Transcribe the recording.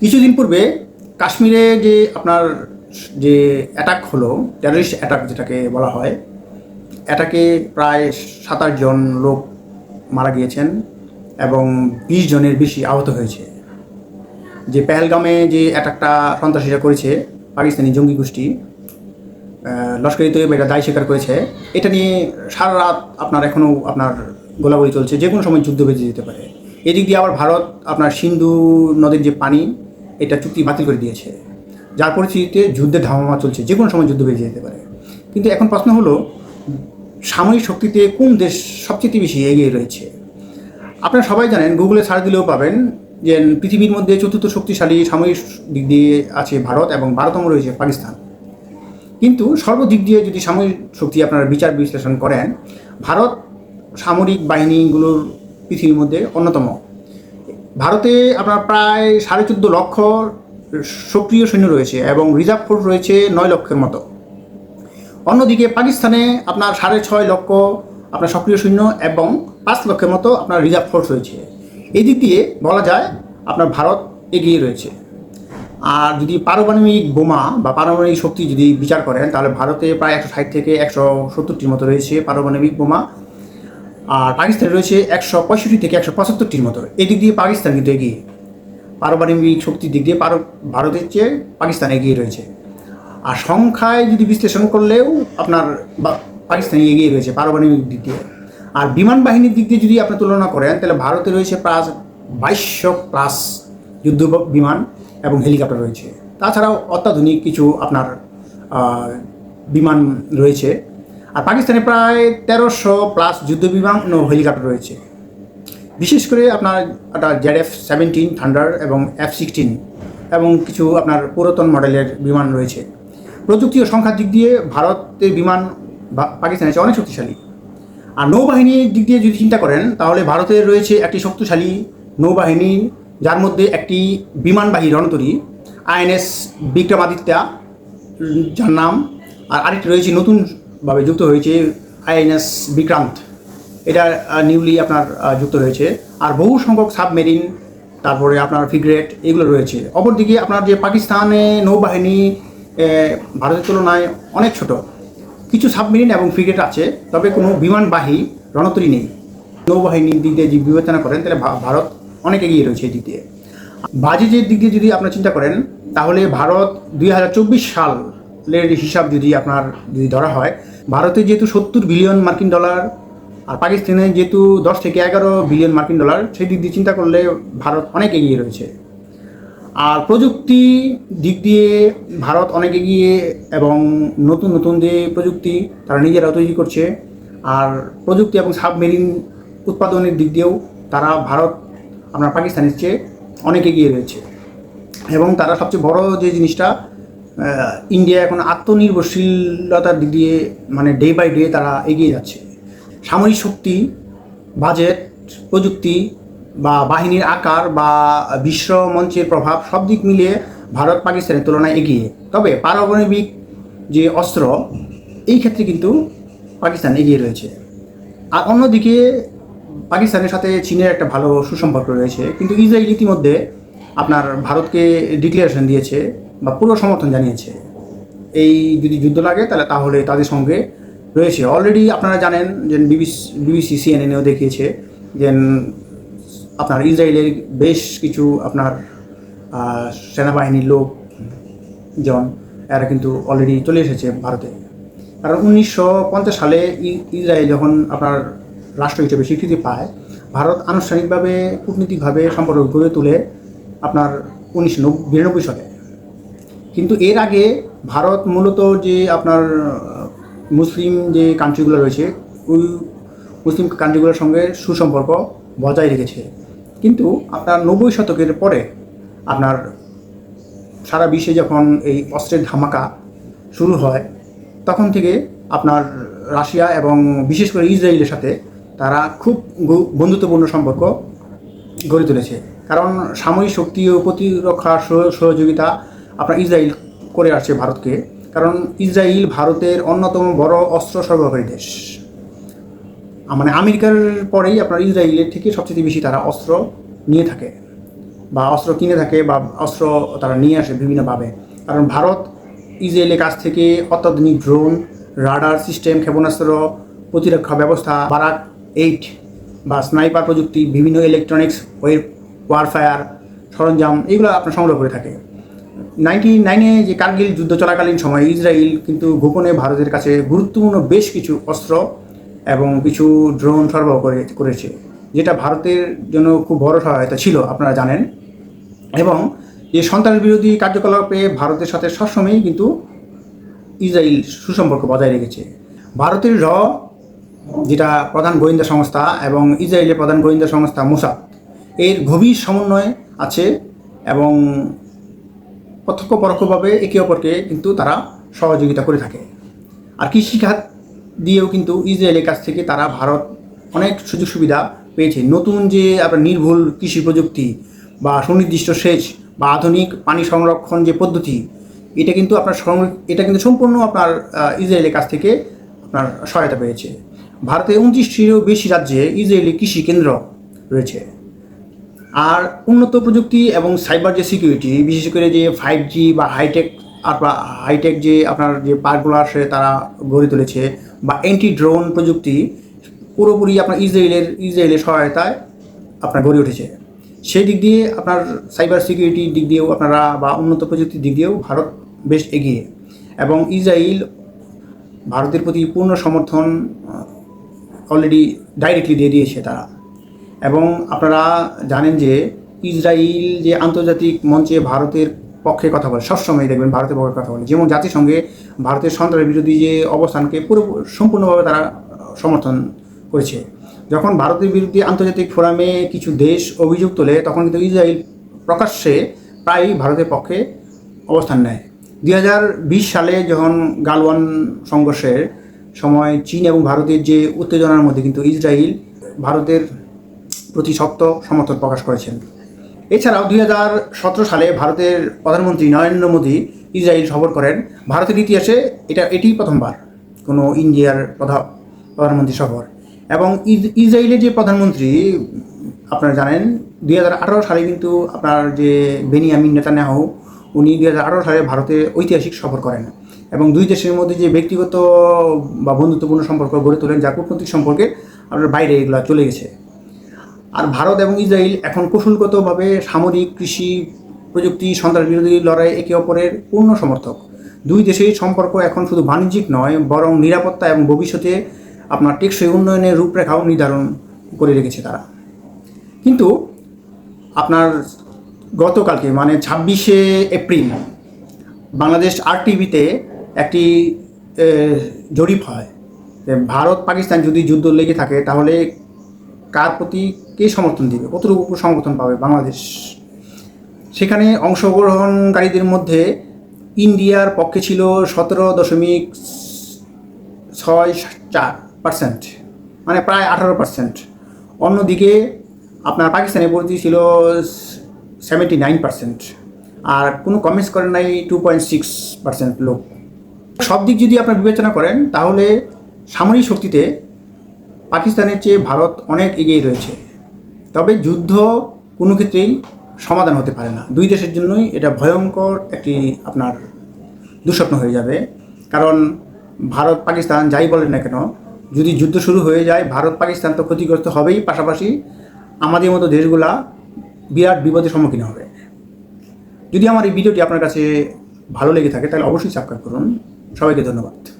কিছুদিন পূর্বে কাশ্মীরে যে আপনার যে অ্যাটাক হলো টেররিস্ট অ্যাটাক যেটাকে বলা হয় অ্যাটাকে প্রায় সাত জন লোক মারা গিয়েছেন এবং বিশ জনের বেশি আহত হয়েছে। যে পেহেলগামে যে অ্যাটাকটা সন্ত্রাসীরা করেছে, পাকিস্তানি জঙ্গি গোষ্ঠী লস্করি এটা দায় স্বীকার করেছে। এটা নিয়ে সারা রাত আপনার এখনও আপনার গোলাগুলি চলছে যে কোনো সময় যুদ্ধ বেজে যেতে পারে। এদিক দিয়ে আবার ভারত, আপনার সিন্ধু নদীর যে পানি এটা চুক্তি বাতিল করে দিয়েছে। যার পরিস্থিতিতে যুদ্ধের ধামামা চলছে যে কোনো সময় যুদ্ধ বেজে যেতে পারে। কিন্তু এখন প্রশ্ন হলো, সামরিক শক্তিতে কোন দেশ সবচেয়ে বেশি এগিয়ে রয়েছে? আপনারা সবাই জানেন, গুগলে সার্চ দিলেও পাবেন যে পৃথিবীর মধ্যে চতুর্থ শক্তিশালী সামরিক দিক দিয়ে আছে ভারত এবং বারোতম রয়েছে পাকিস্তান। কিন্তু সর্বদিক দিয়ে যদি সামরিক শক্তি আপনারা বিচার বিশ্লেষণ করেন, ভারত সামরিক বাহিনীগুলোর পৃথিবীর মধ্যে অন্যতম। ভারতে আপনার প্রায় সাড়ে চোদ্দ লক্ষ সক্রিয় সৈন্য রয়েছে এবং রিজার্ভ ফোর্স রয়েছে নয় লক্ষের মতো। অন্যদিকে পাকিস্তানে আপনার সাড়ে ছয় লক্ষ আপনার সক্রিয় সৈন্য এবং পাঁচ লক্ষের মতো আপনার রিজার্ভ ফোর্স রয়েছে। এই দিক দিয়ে বলা যায় আপনার ভারত এগিয়ে রয়েছে। আর যদি পারমাণবিক বোমা বা পারমাণবিক শক্তি যদি বিচার করেন, তাহলে ভারতে প্রায় একশো ষাট থেকে একশো সত্তরটির মতো রয়েছে পারমাণবিক বোমা। আর পাকিস্তানে রয়েছে একশো পঁয়ষট্টি থেকে একশো পঁচাত্তরটির মতো। এদিক দিয়ে পাকিস্তান কিন্তু এগিয়ে। পারমাণবিক শক্তির দিক দিয়ে পার- ভারতের চেয়ে পাকিস্তান এগিয়ে রয়েছে। আর সংখ্যায় যদি বিশ্লেষণ করলেও আপনার পাকিস্তান এগিয়ে রয়েছে পারমাণবিক দিক দিয়ে। আর বিমান বাহিনীর দিক দিয়ে যদি আপনি তুলনা করেন, তাহলে ভারতে রয়েছে প্রায় বাইশশো প্লাস যুদ্ধ বিমান এবং হেলিকপ্টার রয়েছে। তাছাড়াও অত্যাধুনিক কিছু আপনার বিমান রয়েছে। আর পাকিস্তানে প্রায় তেরোশো প্লাস যুদ্ধ বিমান ও হেলিকপ্টার রয়েছে। বিশেষ করে আপনার একটা জেড এফ সেভেন্টিন থান্ডার এবং এফ সিক্সটিন এবং কিছু আপনার পুরাতন মডেলের বিমান রয়েছে। প্রযুক্তি ও সংখ্যার দিক দিয়ে ভারতের বিমান পাকিস্তানের চেয়ে অনেক শক্তিশালী। আর নৌবাহিনীর দিক দিয়ে যদি চিন্তা করেন, তাহলে ভারতের রয়েছে একটি শক্তিশালী নৌবাহিনী, যার মধ্যে একটি বিমানবাহী রণতরী, আইএনএস বিক্রমাদিত্যা যার নাম, আর আরেকটি রয়েছে নতুনভাবে যুক্ত হয়েছে আইএনএস বিক্রান্ত। এটা নিউলি আপনার যুক্ত হয়েছে। আর বহু সংখ্যক সাবমেরিন তারপরে আপনার ফিগ্রেট এগুলো রয়েছে। অপরদিকে আপনার যে পাকিস্তানে নৌবাহিনী ভারতের তুলনায় অনেক ছোট। কিছু সাবমেরিন এবং ফ্রিগেট আছে, তবে কোনো বিমানবাহী রণতরী নেই। নৌবাহিনীর দিক দিয়ে যদি বিবেচনা করেন, তাহলে ভারত অনেক এগিয়ে রয়েছে এই দিক দিয়ে। বাজেটের দিক দিয়ে যদি আপনারা চিন্তা করেন, তাহলে ভারত দুই চব্বিশ চব্বিশ হিসাব যদি আপনার যদি ধরা হয়, ভারতে যেহেতু সত্তর বিলিয়ন মার্কিন ডলার আর পাকিস্তানে যেহেতু দশ থেকে এগারো বিলিয়ন মার্কিন ডলার, সেই দিক দিয়ে চিন্তা করলে ভারত অনেক এগিয়ে রয়েছে। আর প্রযুক্তি দিক দিয়ে ভারত অনেক এগিয়ে এবং নতুন নতুন যে প্রযুক্তি তারা নিজেরা তৈরি করছে। আর প্রযুক্তি এবং সাবমেরিন উৎপাদনের দিক দিয়েও তারা ভারত, আপনার পাকিস্তানের চেয়ে অনেক এগিয়ে রয়েছে। এবং তারা সবচেয়ে বড় যে জিনিসটা ইন্ডিয়া এখন আত্মনির্ভরশীলতার দিক দিয়ে মানে ডে বাই ডে তারা এগিয়ে যাচ্ছে। সামরিক শক্তি বাজেট প্রযুক্তি বা বাহিনীর আকার বা বিশ্ব মঞ্চের প্রভাব সব দিক মিলিয়ে ভারত পাকিস্তানের তুলনায় এগিয়ে। তবে পারমাণবিক যে অস্ত্র, এই ক্ষেত্রে কিন্তু পাকিস্তান এগিয়ে রয়েছে। আর অন্যদিকে পাকিস্তানের সাথে চীনের একটা ভালো সুসম্পর্ক রয়েছে। কিন্তু ইসরায়েল ইতিমধ্যে আপনার ভারতকে ডিক্লারেশন দিয়েছে। বা পুরো সমর্থন জানিয়েছে। এই যদি যুদ্ধ লাগে, তাহলে তাহলে তাদের সঙ্গে রয়েছে। অলরেডি আপনারা জানেন যে বিবিসি বিবিসি সিএনএনও দেখিয়েছে যে আপনার ইসরায়েলের বেশ কিছু আপনার সেনাবাহিনীর লোক জন, এরা কিন্তু অলরেডি চলে এসেছে ভারতে। কারণ উনিশশো পঞ্চাশ সালে ইসরায়েল যখন আপনার রাষ্ট্র হিসেবে স্বীকৃতি পায়, ভারত আনুষ্ঠানিকভাবে কূটনীতিকভাবে সম্পর্ক গড়ে তুলে আপনার উনিশশো নব- বিরানব্বই সালে। কিন্তু এর আগে ভারত মূলত যে আপনার মুসলিম যে কান্ট্রিগুলো রয়েছে ওই মুসলিম কান্ট্রিগুলোর সঙ্গে সুসম্পর্ক বজায় রেখেছে। কিন্তু আপনার নব্বই শতকের পরে আপনার সারা বিশ্বে যখন এই অস্ত্রের ধামাকা শুরু হয়, তখন থেকে আপনার রাশিয়া এবং বিশেষ করে ইসরায়েলের সাথে তারা খুব বন্ধুত্বপূর্ণ সম্পর্ক গড়ে তুলেছে। কারণ সামরিক শক্তি ও প্রতিরক্ষা সহ- সহযোগিতা আপনার ইসরায়েল করে আসছে ভারতকে, কারণ ইসরায়েল ভারতের অন্যতম বড় অস্ত্র সরবরাহকারী দেশ। মানে আমেরিকার পরেই আপনার ইসরায়েলের থেকে সবচেয়ে বেশি তারা অস্ত্র নিয়ে থাকে বা অস্ত্র কিনে থাকে বা অস্ত্র তারা নিয়ে আসে বিভিন্নভাবে। কারণ ভারত ইসরায়েলের কাছ থেকে অত্যাধুনিক ড্রোন, রাডার সিস্টেম, ক্ষেপণাস্ত্র প্রতিরক্ষা ব্যবস্থা, বারাক এইট বা স্নাইপার প্রযুক্তি, বিভিন্ন ইলেকট্রনিক্স, ওয়েব ওয়ারফায়ার, সরঞ্জাম, এগুলো আপনার সংগ্রহ করে থাকে। নাইনটি নাইনে যে কার্গিল যুদ্ধ চলাকালীন সময়ে ইসরায়েল কিন্তু গোপনে ভারতের কাছে গুরুত্বপূর্ণ বেশ কিছু অস্ত্র এবং কিছু ড্রোন সরবরাহ করে, করেছে, যেটা ভারতের জন্য খুব বড় সহায়তা ছিল, আপনারা জানেন। এবং এই সন্ত্রাস বিরোধী কার্যকলাপে ভারতের সাথে সবসময়ই কিন্তু ইসরায়েল সুসম্পর্ক বজায় রেখেছে। ভারতের র, যেটা প্রধান গোয়েন্দা সংস্থা এবং ইসরায়েলের প্রধান গোয়েন্দা সংস্থা মোসাদ, এর গভীর সমন্বয় আছে এবং প্রত্যক্ষ পরোক্ষভাবে একে অপরকে কিন্তু তারা সহযোগিতা করে থাকে। আর কৃষিখাত দিয়েও কিন্তু ইসরায়েলের কাছ থেকে তারা ভারত অনেক সুযোগ সুবিধা পেয়েছে। নতুন যে আপনার নির্ভুল কৃষি প্রযুক্তি বা সুনির্দিষ্ট সেচ বা আধুনিক পানি সংরক্ষণ যে পদ্ধতি, এটা কিন্তু আপনার এটা কিন্তু সম্পূর্ণ আপনার ইসরায়েলের কাছ থেকে আপনার সহায়তা পেয়েছে। ভারতের উনত্রিশটিরও বেশি রাজ্যে ইসরায়েলি কৃষি কেন্দ্র রয়েছে। আর উন্নত প্রযুক্তি এবং সাইবার যে সিকিউরিটি বিশেষ করে যে ফাইভ জি বা হাইটেক আপনার হাইটেক যে আপনার যে পার্কগুলো আসে তারা গড়ে তুলেছে বা অ্যান্টি ড্রোন প্রযুক্তি, পুরোপুরি আপনার ইসরায়েলের ইসরায়েলের সহায়তায় আপনার গড়ে উঠেছে। সেই দিক দিয়ে আপনার সাইবার সিকিউরিটির দিক দিয়েও আপনারা বা উন্নত প্রযুক্তির দিক দিয়েও ভারত বেশ এগিয়ে। এবং ইসরায়েল ভারতের প্রতি পূর্ণ সমর্থন অলরেডি ডাইরেক্টলি দিয়ে দিয়েছে তারা। এবং আপনারা জানেন যে ইসরায়েল যে আন্তর্জাতিক মঞ্চে ভারতের পক্ষে কথা বলে, সবসময় দেখবেন ভারতের পক্ষে কথা বলে। যেমন জাতিসংঘে ভারতের সন্ত্রাস বিরোধী যে অবস্থানকে পুরো সম্পূর্ণভাবে তারা সমর্থন করেছে। যখন ভারতের বিরুদ্ধে আন্তর্জাতিক ফোরামে কিছু দেশ অভিযোগ তোলে, তখন কিন্তু ইসরায়েল প্রকাশ্যে প্রায়ই ভারতের পক্ষে অবস্থান নেয়। দুই হাজার বিশ সালে যখন গালওয়ান সংঘর্ষের সময় চীন এবং ভারতের যে উত্তেজনার মধ্যে কিন্তু ইসরায়েল ভারতের প্রতি শক্ত সমর্থন প্রকাশ করেছেন। এছাড়াও দুই হাজার সতেরো সালে ভারতের প্রধানমন্ত্রী নরেন্দ্র মোদী ইসরায়েল সফর করেন। ভারতের ইতিহাসে এটা, এটিই প্রথমবার কোনো ইন্ডিয়ার প্রধা- প্রধানমন্ত্রী সফর। এবং ইস- ইসরায়েলের যে প্রধানমন্ত্রী, আপনারা জানেন, দুই হাজার আঠারো সালে কিন্তু আপনার যে বেনিয়ামিন নেতানিয়াহু, উনি দুই হাজার আঠারো সালে ভারতে ঐতিহাসিক সফর করেন। এবং দুই দেশের মধ্যে যে ব্যক্তিগত বা বন্ধুত্বপূর্ণ সম্পর্ক গড়ে তোলেন যা কূটনৈতিক সম্পর্কে আপনার বাইরে এগুলো চলে গেছে। আর ভারত এবং ইসরায়েল এখন কৌশলগতভাবে সামরিক, কৃষি, প্রযুক্তি, সন্ত্রাস বিরোধী লড়াই একে অপরের পূর্ণ সমর্থক। দুই দেশের সম্পর্ক এখন শুধু বাণিজ্যিক নয়, বরং নিরাপত্তা এবং ভবিষ্যতে আপনার টেকসই উন্নয়নের রূপরেখাও নির্ধারণ করে রেখেছে তারা। কিন্তু আপনার গতকালকে মানে ছাব্বিশে এপ্রিল, বাংলাদেশ আর টিভিতে একটি জরিপ হয় ভারত পাকিস্তান যদি যুদ্ধ লেগে থাকে, তাহলে কার প্রতি কে সমর্থন দিবে? কতটুকু সমর্থন পাবে বাংলাদেশ? সেখানে অংশগ্রহণকারীদের মধ্যে ইন্ডিয়ার পক্ষে ছিল সতেরো দশমিক ছয় চার পার্সেন্ট মানে প্রায় আঠারো পার্সেন্ট অন্যদিকে আপনার পাকিস্তানের প্রতি ছিল সেভেন্টি নাইন পার্সেন্ট আর কোনো কমেন্টস করেন নাই টু পয়েন্ট সিক্স পার্সেন্ট লোক। সব দিক যদি আপনার বিবেচনা করেন, তাহলে সামরিক শক্তিতে পাকিস্তানের চেয়ে ভারত অনেক এগিয়ে রয়েছে। তবে যুদ্ধ কোনো ক্ষেত্রেই সমাধান হতে পারে না। দুই দেশের জন্যই এটা ভয়ঙ্কর একটি আপনার দুঃস্বপ্ন হয়ে যাবে। কারণ ভারত, পাকিস্তান যাই বলেন না কেন, যদি যুদ্ধ শুরু হয়ে যায়, ভারত, পাকিস্তান তো ক্ষতিগ্রস্ত হবেই। পাশাপাশি আমাদের মতো দেশগুলা বিরাট বিপদের সম্মুখীন হবে। যদি আমার এই ভিডিওটি আপনার কাছে ভালো লেগে থাকে, তাহলে অবশ্যই সাবস্ক্রাইব করুন। সবাইকে ধন্যবাদ।